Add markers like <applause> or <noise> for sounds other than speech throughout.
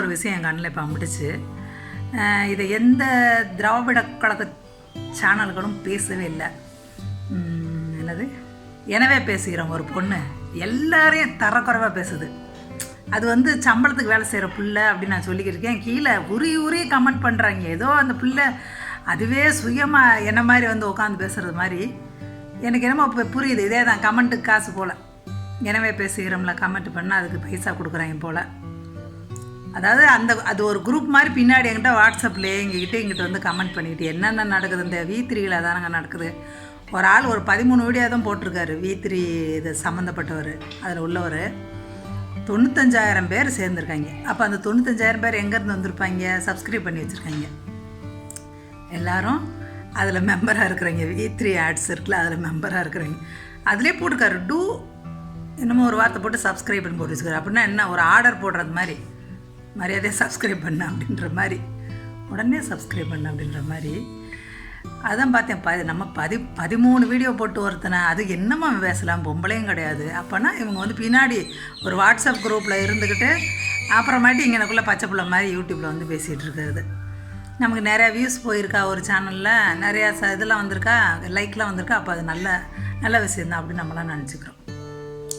ஒரு விஷயம் என் கண்ணில் இப்போ அம்பிடுச்சு இதை எந்த திராவிட கழக சேனல்களும் பேசவே இல்லை. என்னது? எனவே பேசுகிறோம் ஒரு பொண்ணு. எல்லாரையும் தரக்குறைவாக பேசுது. அது வந்து சம்பளத்துக்கு வேலை செய்கிற புள்ள அப்படின்னு நான் சொல்லிக்கிருக்கேன் கீழே உரி உரி கமெண்ட் பண்ணுறாங்க ஏதோ அந்த பிள்ளை அதுவே சுயமாக என்ன மாதிரி வந்து உட்காந்து பேசுகிறது மாதிரி. எனக்கு என்னமோ இப்போ புரியுது. இதே தான் கமெண்ட்டுக்கு காசு போல். எனவே பேசுகிறோம்ல. கமெண்ட் பண்ணால் அதுக்கு பைசா கொடுக்குறாங்க போல். அதாவது அந்த அது ஒரு குரூப் மாதிரி பின்னாடி என்கிட்ட வாட்ஸ்அப்பில் எங்ககிட்ட இங்கிட்ட வந்து கமெண்ட் பண்ணிக்கிட்டு என்னென்ன நடக்குது இந்த வி த்ரீயில் தானங்க நடக்குது? ஒரு ஆள் ஒரு பதிமூணு வீடியோ தான் போட்டிருக்காரு வி த்ரீ இது சம்மந்தப்பட்டவர் அதில் உள்ளவர். தொண்ணூத்தஞ்சாயிரம் பேர் சேர்ந்துருக்காங்க. அப்போ அந்த தொண்ணூத்தஞ்சாயிரம் பேர் எங்கேருந்து வந்திருப்பாங்க? சப்ஸ்கிரைப் பண்ணி வச்சுருக்காங்க. எல்லாரும் அதில் மெம்பராக இருக்கிறவங்க வி த்ரீ ஆட்ஸ் இருக்குல்ல அதில் மெம்பராக இருக்கிறவங்க அதிலே போட்டிருக்காரு. டூ என்னமோ ஒரு வார்த்தை போட்டு சப்ஸ்கிரைப் பண்ணி போட்டு வச்சுக்காரு அப்படின்னா என்ன? ஒரு ஆர்டர் போடுறது மாதிரி. மரியாதையாக சப்ஸ்கிரைப் பண்ண அப்படின்ற மாதிரி. உடனே சப்ஸ்கிரைப் பண்ண அப்படின்ற மாதிரி. அதான் பார்த்தேன் ப நம்ம பதி பதிமூணு வீடியோ போட்டு ஒருத்தனை அது என்னமா பேசலாம் பொம்பளையும் கிடையாது. அப்போனா இவங்க வந்து பின்னாடி ஒரு வாட்ஸ்அப் குரூப்பில் இருந்துக்கிட்டு அப்புறமாட்டி இங்கே எனக்குள்ளே பச்சை பிள்ளை மாதிரி யூடியூப்பில் வந்து பேசிகிட்டு இருக்கிறது. நமக்கு நிறையா வியூஸ் போயிருக்கா ஒரு சேனலில் நிறையா ச இதெல்லாம் வந்திருக்கா லைக்லாம் வந்திருக்கா அப்போ அது நல்ல நல்ல விஷயந்தான் அப்படின்னு நம்மளாம் நினச்சிக்கிறோம்.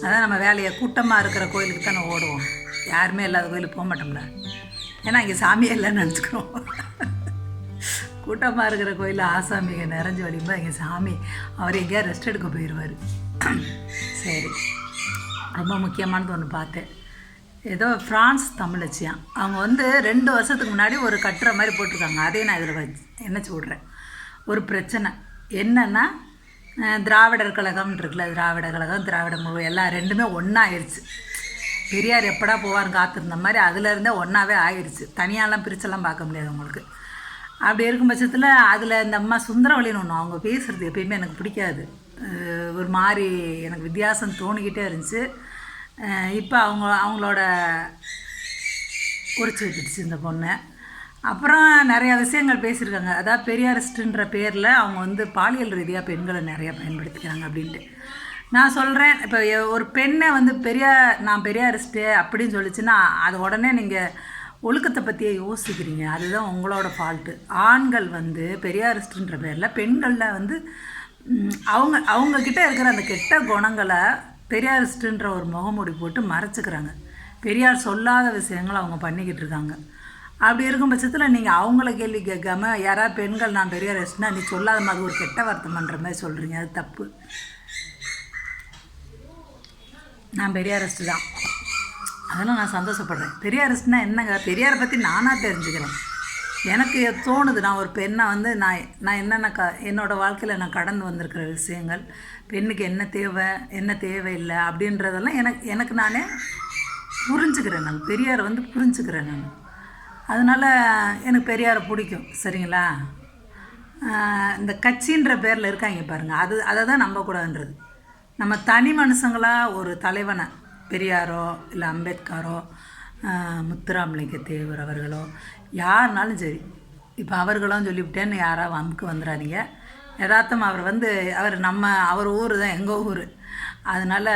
அதான் நம்ம வேலையை கூட்டமாக இருக்கிற கோயிலுக்கு தானே ஓடுவோம். யாருமே இல்லாத கோயிலுக்கு போக மாட்டோம்ல. ஏன்னா இங்கே சாமியே இல்லைன்னு நினச்சிக்கிறோம். கூட்டமாக இருக்கிற கோயிலில் ஆசாமிங்க நிறைஞ்சு வழியும்போது எங்கள் சாமி அவர் எங்கேயா ரெஸ்ட் எடுக்க போயிடுவார் சரி. ரொம்ப முக்கியமானது ஒன்று பார்த்தேன். ஏதோ ஃப்ரான்ஸ் தமிழச்சியான் அவங்க வந்து ரெண்டு வருஷத்துக்கு முன்னாடி ஒரு கட்டுரை மாதிரி போட்டிருக்காங்க. அதையும் நான் இதில் வச்சு என்ன சொல்கிறேன் ஒரு பிரச்சனை. என்னென்னா திராவிடர் கழகம் இருக்குல்ல திராவிட கழகம் திராவிட முழு எல்லாம் ரெண்டுமே ஒன்றாயிருச்சு பெரியார் எப்படா போவார்னு காத்திருந்த மாதிரி அதுலேருந்தே ஒன்றாவே ஆயிடுச்சு தனியாலாம் பிரிச்செல்லாம் பார்க்க முடியாது உங்களுக்கு அப்படி இருக்கும் பட்சத்தில் அதில் இந்த அம்மா சுந்தரவழின்னு ஒன்று அவங்க பேசுகிறது எப்பயுமே எனக்கு பிடிக்காது. ஒரு மாதிரி எனக்கு வித்தியாசம் தோணிக்கிட்டே இருந்துச்சு. இப்போ அவங்க அவங்களோட குறிச்சு விட்டுடுச்சு இந்த பொண்ணை. அப்புறம் நிறையா விஷயங்கள் பேசியிருக்காங்க. அதாவது பெரியாரிஸ்ட்டுன்ற பேரில் அவங்க வந்து பாலியல் ரீதியாக பெண்களை நிறையா பயன்படுத்திக்கிறாங்க அப்படின்ட்டு. நான் சொல்கிறேன் இப்போ ஒரு பெண்ணை வந்து பெரியார் நான் பெரியாரிஸ்ட்டு அப்படின்னு சொல்லிச்சுன்னா அது உடனே நீங்கள் ஒழுக்கத்தை பற்றியே யோசிக்கிறீங்க. அதுதான் உங்களோட ஃபால்ட்டு ஆண்கள் வந்து பெரியாரிஸ்ட்டுன்ற பேரில் பெண்களில் வந்து அவங்க அவங்கக்கிட்ட இருக்கிற அந்த கெட்ட குணங்களை பெரியாரிஸ்ட்டுன்ற ஒரு முகமூடி போட்டு மறைச்சிக்கிறாங்க. பெரியார் சொல்லாத விஷயங்களை அவங்க பண்ணிக்கிட்டு இருக்காங்க. அப்படி இருக்கும் பட்சத்தில் நீங்கள் அவங்கள கேள்வி கேட்காம யாராவது பெண்கள் நான் பெரியாரிஸ்ட்னா நீ சொல்லாத மாதிரி ஒரு கெட்ட வார்த்தை பண்ணுற மாதிரி சொல்கிறீங்க அது தப்பு. நான் பெரியாரிஸ்ட் தான். அதெல்லாம் நான் சந்தோஷப்படுறேன். பெரியாரிஸ்ட்னா என்னங்க? பெரியாரை பற்றி நானாக தெரிஞ்சுக்கிறேன். எனக்கு தோணுது நான் ஒரு பெண்ணை வந்து நான் நான் என்னென்ன க என்னோடய வாழ்க்கையில் நான் கடந்து வந்திருக்கிற விஷயங்கள் பெண்ணுக்கு என்ன தேவை என்ன தேவையில்லை அப்படின்றதெல்லாம் எனக்கு எனக்கு நானே புரிஞ்சுக்கிறேன் நான். பெரியாரை வந்து புரிஞ்சுக்கிறேன் நான். அதனால் எனக்கு பெரியாரை பிடிக்கும். சரிங்களா? இந்த கட்சின்ற பேரில் இருக்காங்க பாருங்கள் அது அதை தான் நம்பக்கூடாதுன்றது. நம்ம தனி மனுஷங்களாக ஒரு தலைவனை பெரியாரோ இல்லை அம்பேத்கரோ முத்துராமலிங்க தேவர் அவர்களோ யாருனாலும் சரி இப்போ அவர்களும் சொல்லிவிட்டேன்னு யாராவது வம்புக்கு வந்துடாதீங்க யதார்த்தம் அவர் வந்து அவர் நம்ம அவர் ஊர் தான் எங்கள் ஊர். அதனால்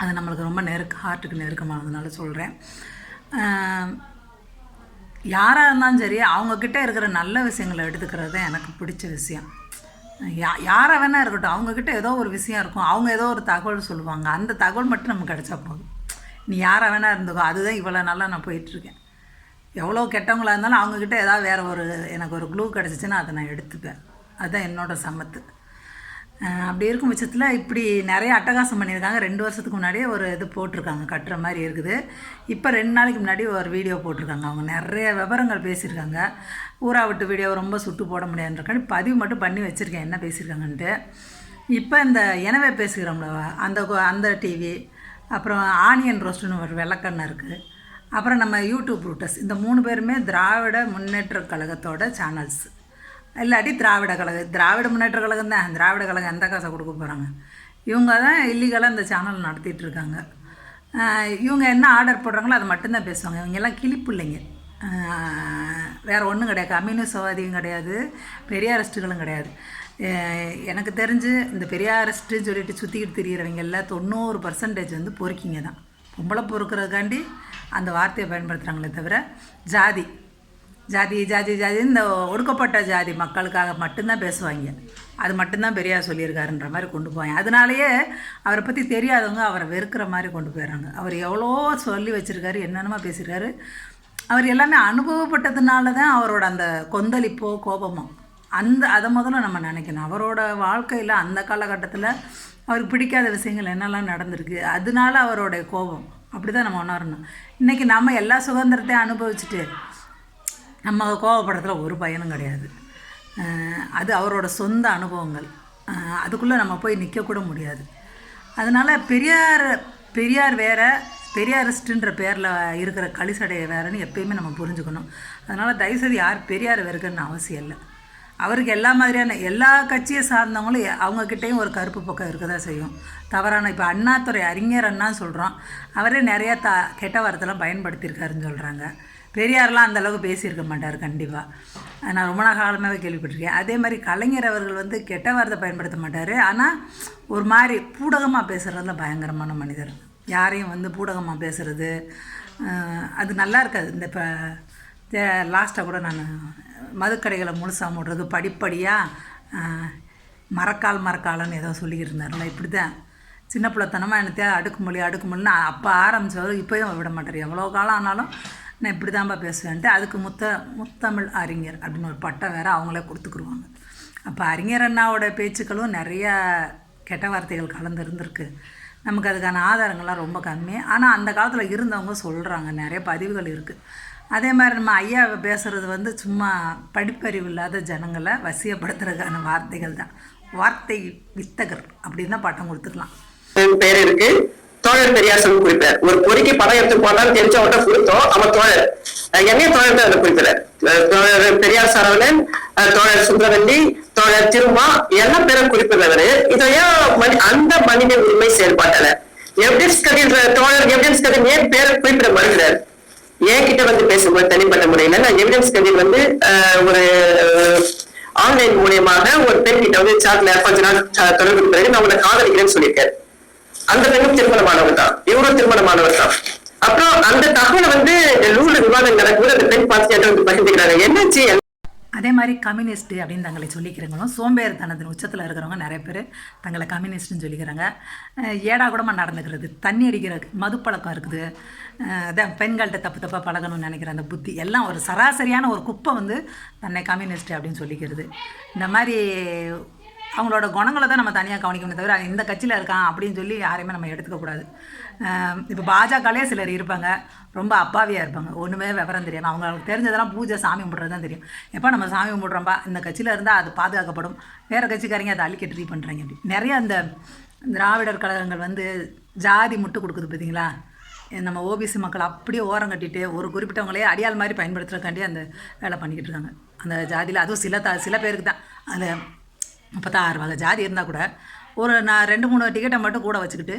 அது நம்மளுக்கு ரொம்ப நெருக்க ஹார்ட்டுக்கு நெருக்கமானதுனால சொல்கிறேன் யாராக இருந்தாலும் சரி அவங்கக்கிட்ட இருக்கிற நல்ல விஷயங்களை எடுத்துக்கிறது தான் எனக்கு பிடிச்ச விஷயம். யா யாரை வேணா இருக்கட்டும். அவங்கக்கிட்ட ஏதோ ஒரு விஷயம் இருக்கும். அவங்க ஏதோ ஒரு தகவல் சொல்லுவாங்க. அந்த தகவல் மட்டும் நமக்கு கிடைச்சா போதும். நீ யாராக வேணா இருந்துக்கோ. அதுதான் இவ்வளோ நாளாக நான் போயிட்டுருக்கேன். எவ்வளோ கெட்டவங்களாக இருந்தாலும் அவங்கக்கிட்ட ஏதாவது வேறு ஒரு எனக்கு ஒரு க்ளூ கிடச்சிச்சின்னா அதை நான் எடுத்துப்பேன். அதுதான் என்னோட சமத்து. அப்படி இருக்கும் பட்சத்தில் இப்படி நிறைய அட்டகாசம் பண்ணியிருக்காங்க. ரெண்டு வருஷத்துக்கு முன்னாடியே ஒரு இது போட்டிருக்காங்க. கட்டுற மாதிரி இருக்குது. இப்போ ரெண்டு நாளைக்கு முன்னாடி ஒரு வீடியோ போட்டிருக்காங்க. அவங்க நிறைய விவரங்கள் பேசியிருக்காங்க. ஊரா விட்டு வீடியோ ரொம்ப சுட்டு போட முடியாதுன்றக்காண்டி பதிவு மட்டும் பண்ணி வச்சுருக்கேன். என்ன பேசியிருக்காங்கன்ட்டு. இப்போ இந்த எனவே பேசுகிறோம்ல அந்த அந்த டிவி அப்புறம் ஆனியன் ரோஸ்ட்டுன்னு ஒரு விளக்கண்ணை இருக்குது அப்புறம் நம்ம யூடியூப் ரூட்டர்ஸ் இந்த மூணு பேருமே திராவிட முன்னேற்ற கழகத்தோட சேனல்ஸ் இல்லாட்டி திராவிட கழகம் திராவிட முன்னேற்ற கழகம் தான் திராவிட கழகம் எந்த காசை கொடுக்க போகிறாங்க இவங்க தான் இல்லீகலாக இந்த சேனல் நடத்திட்டு இருக்காங்க. இவங்க என்ன ஆர்டர் போடுறாங்களோ அதை மட்டும்தான் பேசுவாங்க. இவங்க எல்லாம் கிளிப்பிள்ளைங்க. வேற ஒன்றும் கிடையாது. கம்யூனிஸ்டவாதியும் கிடையாது. பெரியாரிஸ்ட்டுகளும் கிடையாது. எனக்கு தெரிஞ்சு இந்த பெரியாரிஸ்ட்டுன்னு சொல்லிட்டு சுற்றிக்கிட்டு திரியிறவங்க எல்லாம் தொண்ணூறு பர்சன்டேஜ் வந்து பொறுக்கிங்க தான். பொம்பளை பொறுக்கிறதுக்காண்டி அந்த வார்த்தையை பயன்படுத்துகிறாங்களே தவிர ஜாதி. ஜாதி ஜாதி ஜாதி. இந்த ஒடுக்கப்பட்ட ஜாதி மக்களுக்காக மட்டும்தான் பேசுவாங்க. அது மட்டும்தான் பெரியார் சொல்லியிருக்காருன்ற மாதிரி கொண்டு போவாங்க. அதனாலேயே அவரை பற்றி தெரியாதவங்க அவரை வெறுக்கிற மாதிரி கொண்டு போயிடுறாங்க. அவர் எவ்வளோ சொல்லி வச்சுருக்காரு என்னென்னமா பேசியிருக்காரு. அவர் எல்லாமே அனுபவப்பட்டதுனால தான் அவரோட அந்த கொந்தளிப்போ கோபமோ அந்த அதை முதல்ல நம்ம நினைக்கணும். அவரோட வாழ்க்கையில் அந்த காலகட்டத்தில் அவருக்கு பிடிக்காத விஷயங்கள் என்னெல்லாம் நடந்திருக்கு அதனால அவரோட கோபம். அப்படி தான் நம்ம உணரணும். இன்றைக்கி நம்ம எல்லா சுதந்திரத்தையும் அனுபவிச்சுட்டு நம்ம கோவப்படுறதுல ஒரு பயனும் கிடையாது. அது அவரோட சொந்த அனுபவங்கள். அதுக்குள்ளே நம்ம போய் நிற்கக்கூட முடியாது. அதனால் பெரியார் பெரியார் வேறு பெரியாரிஸ்ட்டுன்ற பேரில் இருக்கிற களிசடையை வேறுன்னு எப்பயுமே நம்ம புரிஞ்சுக்கணும். அதனால் தயவுசெய்து யார் பெரியார் வெறுக்கணும்னு அவசியம் இல்லை. அவருக்கு எல்லா மாதிரியான எல்லா கட்சியை சார்ந்தவங்களும் அவங்கக்கிட்டேயும் ஒரு கருப்பு பக்கம் இருக்க தான் செய்யும். தவறான இப்போ அண்ணாத்துறை அறிஞர் அண்ணா சொல்கிறோம் அவரே நிறைய த கெட்ட வார்த்தைலாம் பயன்படுத்தியிருக்காருன்னு சொல்கிறாங்க பெரியாரெலாம் அந்தளவுக்கு பேசியிருக்க மாட்டார் கண்டிப்பாக நான் ரொம்ப நாள் காலமாகவே கேள்விப்பட்டிருக்கேன். அதே மாதிரி கலைஞர் அவர்கள் வந்து கெட்ட வார்த்தை பயன்படுத்த மாட்டார். ஆனால் ஒரு மாதிரி பூடகமாக பேசுகிறதுல பயங்கரமான மனிதர். யாரையும் வந்து பூடகமாக பேசுகிறது அது நல்லா இருக்காது. இந்த இப்போ லாஸ்ட்டாக கூட நான் மதுக்கடைகளை முழுசாக மூடுறது படிப்படியாக மரக்கால் மரக்காலன்னு ஏதோ சொல்லிக்கிட்டு இருந்தார்ல இப்படி தான் சின்ன பிள்ளைத்தனமாக என்னத்தையா அடுக்குமொழி அடுக்குமொழின்னு அப்போ ஆரம்பித்தவர் இப்போயும் விட மாட்டார். எவ்வளோ காலம் ஆனாலும் நான் இப்படி தான்ப்பா பேசுவேன்ட்டு அதுக்கு முத்த முத்தமிழ் அறிஞர் அப்படின்னு ஒரு பட்டம் வேறு அவங்களே கொடுத்துக்குருவாங்க. அப்போ அறிஞர் அண்ணாவோட பேச்சுக்களும் நிறைய கெட்ட வார்த்தைகள் கலந்து இருந்திருக்கு. நமக்கு அதுக்கான ஆதாரங்கள்லாம் ரொம்ப கம்மி. ஆனால் அந்த காலத்தில் இருந்தவங்க சொல்கிறாங்க நிறைய பதிவுகள் இருக்குது அதே மாதிரி நம்ம ஐயாவை பேசுகிறது வந்து சும்மா படிப்பறிவு இல்லாத ஜனங்களை வசியப்படுத்துறதுக்கான வார்த்தைகள் தான். வார்த்தை வித்தகர் அப்படின்னு தான் பட்டம் கொடுத்துக்கலாம். பேர் இருக்குது தோழர் பெரியாசன் சொல்லி குறிப்பார் ஒரு பொறிக்கு படம் எடுத்து போட்டாலும் தெரிஞ்ச அவட்ட கொடுத்தோம் அவன் தோழர். என்னைய தோழர் தான் குறிப்பிடார் தோழர் பெரியார் சரவணன் தோழர் சுந்தரவல்லி தோழர் திருமா எல்லாம் பேரும் குறிப்பிடுறவரு. இதை ஏன் மனி- அந்த மனித உரிமை செயல்பாட்டில? எவிடன்ஸ் கதின்ற தோழர் எவிடன்ஸ் கதிர் ஏன் பேரை குறிப்பிட மறுக்கிறார்? என்கிட்ட வந்து பேசும்போது தனிப்பட்ட முறையில நான் எவிடன்ஸ் கதிர் வந்து ஒரு ஆன்லைன் மூலியமாக ஒரு பெண் கிட்ட வந்து சாட்ல கொஞ்ச நாள் தொடர்பு பிறகு நான் உங்களை காதலிக்கிறேன்னு சொல்லியிருக்கேன். அந்த பெண்ணும் திருமணமானவர் தான் இவரும் திருமணமானவர் தான் அப்புறம் அந்த தகவலை வந்து லூல விவாதம் நடக்கும்போது அந்த பெண் பார்த்து வந்து பகிர்ந்துக்கிறாங்க. என்னாச்சு அதே மாதிரி கம்யூனிஸ்ட்டு அப்படின்னு தங்களை சொல்லிக்கிறவங்களும் சோம்பேறித்தனத்தின் உச்சத்தில் இருக்கிறவங்க நிறைய பேர் தங்களை கம்யூனிஸ்ட்னு சொல்லிக்கிறாங்க. ஏடா கூடமாக நடந்துக்கிறது? தண்ணி அடிக்கிற மதுப்பழக்கம் இருக்குது. அதான் பெண்கள்கிட்ட தப்பு தப்பாக பழகணும்னு நினைக்கிற அந்த புத்தி எல்லாம் ஒரு சராசரியான ஒரு குப்பை வந்து தன்னை கம்யூனிஸ்ட் அப்படின்னு சொல்லிக்கிறது. இந்த மாதிரி அவங்களோட குணங்களை தான் நம்ம தனியாக கவனிக்கணும் தவிர இந்த கட்சியில் இருக்கான் அப்படின்னு சொல்லி யாரையுமே நம்ம எடுத்துக்கக்கூடாது இப்போ பாஜகலே சிலர் இருப்பாங்க. ரொம்ப அப்பாவியாக இருப்பாங்க. ஒன்றுமே விவரம் தெரியாமல் அவங்களுக்கு தெரிஞ்சதெல்லாம் பூஜை சாமி கும்பிட்றது தான் தெரியும். எப்போ நம்ம சாமி கும்பிட்றோம்ப்பா இந்த கட்சியில் இருந்தால் அது பாதுகாக்கப்படும். வேறு கட்சிக்காரங்க அதை அள்ளிக்க ட்ரீ பண்ணுறாங்க அப்படி நிறைய அந்த திராவிடர் கழகங்கள் வந்து ஜாதி முட்டு கொடுக்குது பார்த்தீங்களா நம்ம ஓபிசி மக்கள் அப்படியே ஓரம் கட்டிட்டு ஒரு குறிப்பிட்டவங்களே அடியாள் மாதிரி பயன்படுத்துகிறக்காண்டி அந்த வேலை பண்ணிக்கிட்டு இருக்காங்க. அந்த ஜாதியில் அதுவும் சில த சில பேருக்கு தான். அதில் முப்பத்தாறு வகை ஜாதி இருந்தால் கூட ஒரு நான் ரெண்டு மூணு டிக்கெட்டை மட்டும் கூட வச்சுக்கிட்டு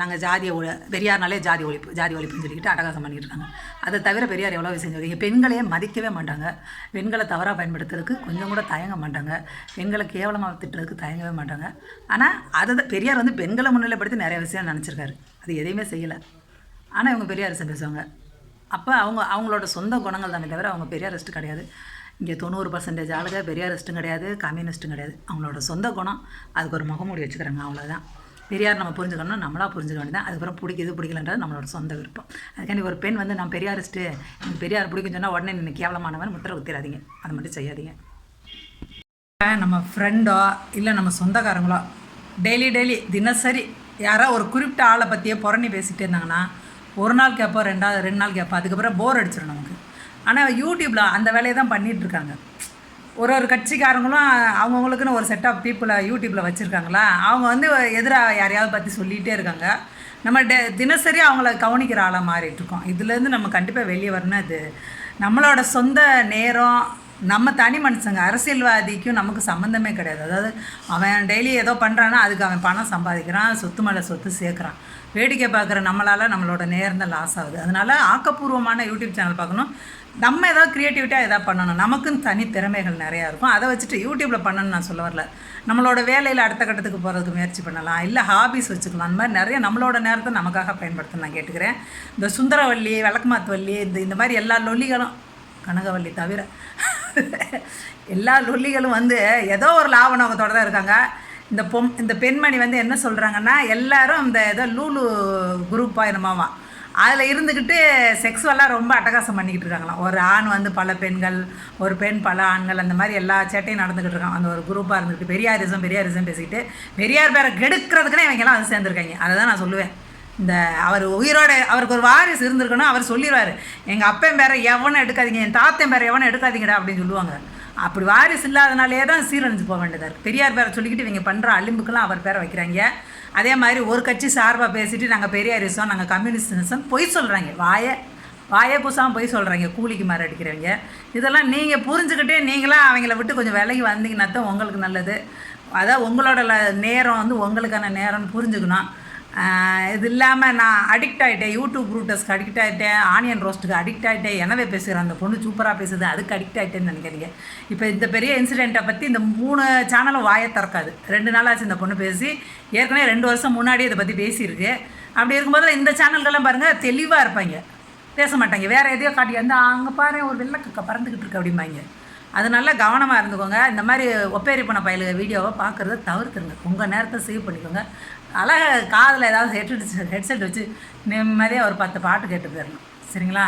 நாங்கள் ஜாதியை ஒழி பெரியார்னாலே ஜாதி ஒழிப்பு ஜாதி ஒழிப்புன்னு சொல்லிக்கிட்டு அட்டகாசம் பண்ணிக்கிட்டு இருக்காங்க. அதை தவிர பெரியார் எவ்வளோ விஷயம் சொல்லிங்க பெண்களையே மதிக்கவே மாட்டாங்க. பெண்களை தவறாக பயன்படுத்துறதுக்கு கொஞ்சம் கூட தயங்க மாட்டாங்க. பெண்களை கேவலமாக திட்டுறதுக்கு தயங்கவே மாட்டாங்க. ஆனால் அதை தான் பெரியார் வந்து பெண்களை முன்னிலைப்படுத்தி நிறைய விஷயம் நினச்சிருக்காரு. அது எதையுமே செய்யலை. ஆனால் இவங்க பெரியார் பேசுவாங்க. அப்போ அவங்க அவங்களோட சொந்த குணங்கள் தானே தவிர அவங்க பெரியாரிஸ்ட் கிடையாது. இங்கே தொண்ணூறு பர்சன்டேஜ் ஆளுங்க பெரியாரிஸ்ட்டும் கிடையாது கம்யூனிஸ்ட்டும் கிடையாது. அவங்களோட சொந்த குணம் அதுக்கு ஒரு முகமூடி வச்சுக்கிறாங்க அவ்வளோதான் பெரியார் நம்ம புரிஞ்சுக்கணும் நம்மளாக புரிஞ்சுக்க வேண்டியதான் அதுக்கப்புறம் பிடிக்குது பிடிக்கலன்றது நம்மளோட சொந்த விருப்பம். அதுக்காண்டி ஒரு பெண் வந்து நான் பெரியாரிஸ்ட்டு எனக்கு பெரியார் பிடிக்குன்னு சொன்னால் உடனே நீங்கள் கேவலமானவன் முத்திர குத்திராதீங்க. அதை மட்டும் செய்யாதீங்க. நம்ம ஃப்ரெண்டோ இல்லை நம்ம சொந்தக்காரங்களோ டெய்லி டெய்லி தினசரி யாரோ ஒரு குறிப்பிட்ட ஆளை பற்றியே புறணி பேசிகிட்டே இருந்தாங்கன்னா ஒரு நாள் கேட்போம் ரெண்டாவது ரெண்டு நாள் கேட்போம் அதுக்கப்புறம் போர் அடிச்சிடும் நமக்கு. ஆனால் யூடியூப்பில் அந்த வேலையை தான் பண்ணிகிட்ருக்காங்க ஒரு ஒரு கட்சிக்காரங்களும் அவங்கவுங்களுக்குன்னு ஒரு செட் ஆஃப் பீப்புளை யூடியூப்பில் வச்சுருக்காங்களா? அவங்க வந்து எதிராக யாரையாவது பற்றி சொல்லிகிட்டே இருக்காங்க. நம்ம டெ தினசரி அவங்கள கவனிக்கிற ஆளாக மாறிட்டுருக்கோம். இதுலேருந்து நம்ம கண்டிப்பாக வெளியே வரணும். அது நம்மளோட சொந்த நேரம் நம்ம தனி மனுஷங்க அரசியல்வாதிக்கும் நமக்கு சம்மந்தமே கிடையாது. அதாவது அவன் டெய்லி ஏதோ பண்ணுறான்னா அதுக்கு அவன் பணம் சம்பாதிக்கிறான் சொத்து மேலே சொத்து சேர்க்குறான். வேடிக்கை பார்க்குற நம்மளால் நம்மளோட நேரம் தான் லாஸ் ஆகுது. அதனால் ஆக்கப்பூர்வமான யூடியூப் சேனல் பார்க்கணும். நம்ம ஏதாவது க்ரியேட்டிவிட்டியாக எதாவது பண்ணணும். நமக்குன்னு தனி திறமைகள் நிறையா இருக்கும். அதை வச்சுட்டு யூடியூப்பில் பண்ணணும்னு நான் சொல்ல வரல. நம்மளோட வேலையில் அடுத்த கட்டத்துக்கு போகிறதுக்கு முயற்சி பண்ணலாம். இல்லை ஹாபிஸ் வச்சுக்கலாம். அந்த மாதிரி நிறைய நம்மளோட நேரத்தை நமக்காக பயன்படுத்த நான் கேட்டுக்கிறேன். இந்த சுந்தரவல்லி விளக்குமாத்து வள்ளி இந்த இந்த மாதிரி எல்லா லொல்லிகளும் கனகவல்லி தவிர <laughs> எல்லா லொல்லிகளும் வந்து ஏதோ ஒரு லாப நோக்கத்தோடு தான் இருக்காங்க. இந்த பொம் இந்த பெண்மணி வந்து என்ன சொல்கிறாங்கன்னா எல்லாரும் இந்த ஏதோ லூலு குரூப்பாக என்னமாவா அதில் இருந்துக்கிட்டு செக்ஸுவலாக ரொம்ப அட்டகாசம் பண்ணிக்கிட்டு இருக்காங்களாம். ஒரு ஆண் வந்து பல பெண்கள் ஒரு பெண் பல ஆண்கள் அந்த மாதிரி எல்லா சேட்டையும் நடந்துக்கிட்டு இருக்காங்க. அந்த ஒரு குரூப்பாக இருந்துக்கிட்டு பெரியாரிசம் பெரியாரிசம் பேசிக்கிட்டு பெரியார் பேரை கெடுக்கிறதுக்குனே இவங்கெல்லாம் வந்து சேர்ந்துருக்காங்க. அதை தான் நான் சொல்லுவேன். இந்த அவர் உயிரோட அவருக்கு ஒரு வாரிசு இருந்திருக்கணும் அவர் சொல்லிடுவார் எங்கள் அப்பன் பேரை எவனும் எடுக்காதீங்க என் தாத்தன் பேரை எவனும் எடுக்காதீங்கடா அப்படின்னு சொல்லுவாங்க. அப்படி வாரிசு இல்லாதனாலே தான் சீரழிஞ்சு போக வேண்டியதாக இருக்குது பெரியார் பேரை சொல்லிக்கிட்டு இவங்க பண்ணுற அலிம்புக்கெல்லாம் அவர் பேரை வைக்கிறாங்க. அதே மாதிரி ஒரு கட்சி சார்பாக பேசிட்டு நாங்கள் பெரியாரிசம் நாங்கள் கம்யூனிஸ்டிசம் பொய் சொல்கிறாங்க வாயை வாயே பூசாமல் பொய் சொல்கிறாங்க கூலிக்கு மாற அடிக்கிறவங்க. இதெல்லாம் நீங்கள் புரிஞ்சுக்கிட்டே நீங்களாம் அவங்கள விட்டு கொஞ்சம் விலகி வந்தீங்கன்னா தான் உங்களுக்கு நல்லது. அதான் உங்களோட ல- நேரம் வந்து உங்களுக்கான நேரம்னு புரிஞ்சுக்கணும். இது இல்லாமல் நான் அடிக்ட் ஆகிட்டேன் யூடியூப் ரூட்டர்ஸ்க்கு அடிக்ட் ஆகிட்டேன் ஆனியன் ரோஸ்ட்டுக்கு அடிக்ட் ஆகிட்டேன் எனவே பேசுகிறேன் அந்த பொண்ணு சூப்பராக பேசுது. அதுக்கு அடிக்ட் ஆகிட்டேன்னு நினைக்கிறீங்க இப்போ இந்த பெரிய இன்சிடெண்ட்டை பற்றி இந்த மூணு சேனலும் வாயை திறக்காது. ரெண்டு நாளாச்சு இந்த பொண்ணு பேசி. ஏற்கனவே ரெண்டு வருஷம் முன்னாடி இதை பற்றி பேசியிருக்கு. அப்படி இருக்கும்போது இந்த சேனல்கள்லாம் பாருங்கள் தெளிவாக இருப்பாங்க. பேச மாட்டாங்க. வேறு எதையோ காட்டி வந்து அங்கே பாரு ஒரு வெள்ளக்கக்க பறந்துக்கிட்டு இருக்கு அப்படிம்பாங்க. அதனால கவனமாக இருந்துக்கோங்க. இந்த மாதிரி ஒப்பேரி பண்ண பயலுக வீடியோவை பார்க்குறத தவிர்த்துருங்க. உங்கள் நேரத்தை சேவ் பண்ணிக்கோங்க. அழகாக காதில் ஏதாவது ஹெட்செட் ஹெட்செட் வச்சு நிம்மதியாக ஒரு பத்து பாட்டு கேட்டு போயிடணும் சரிங்களா?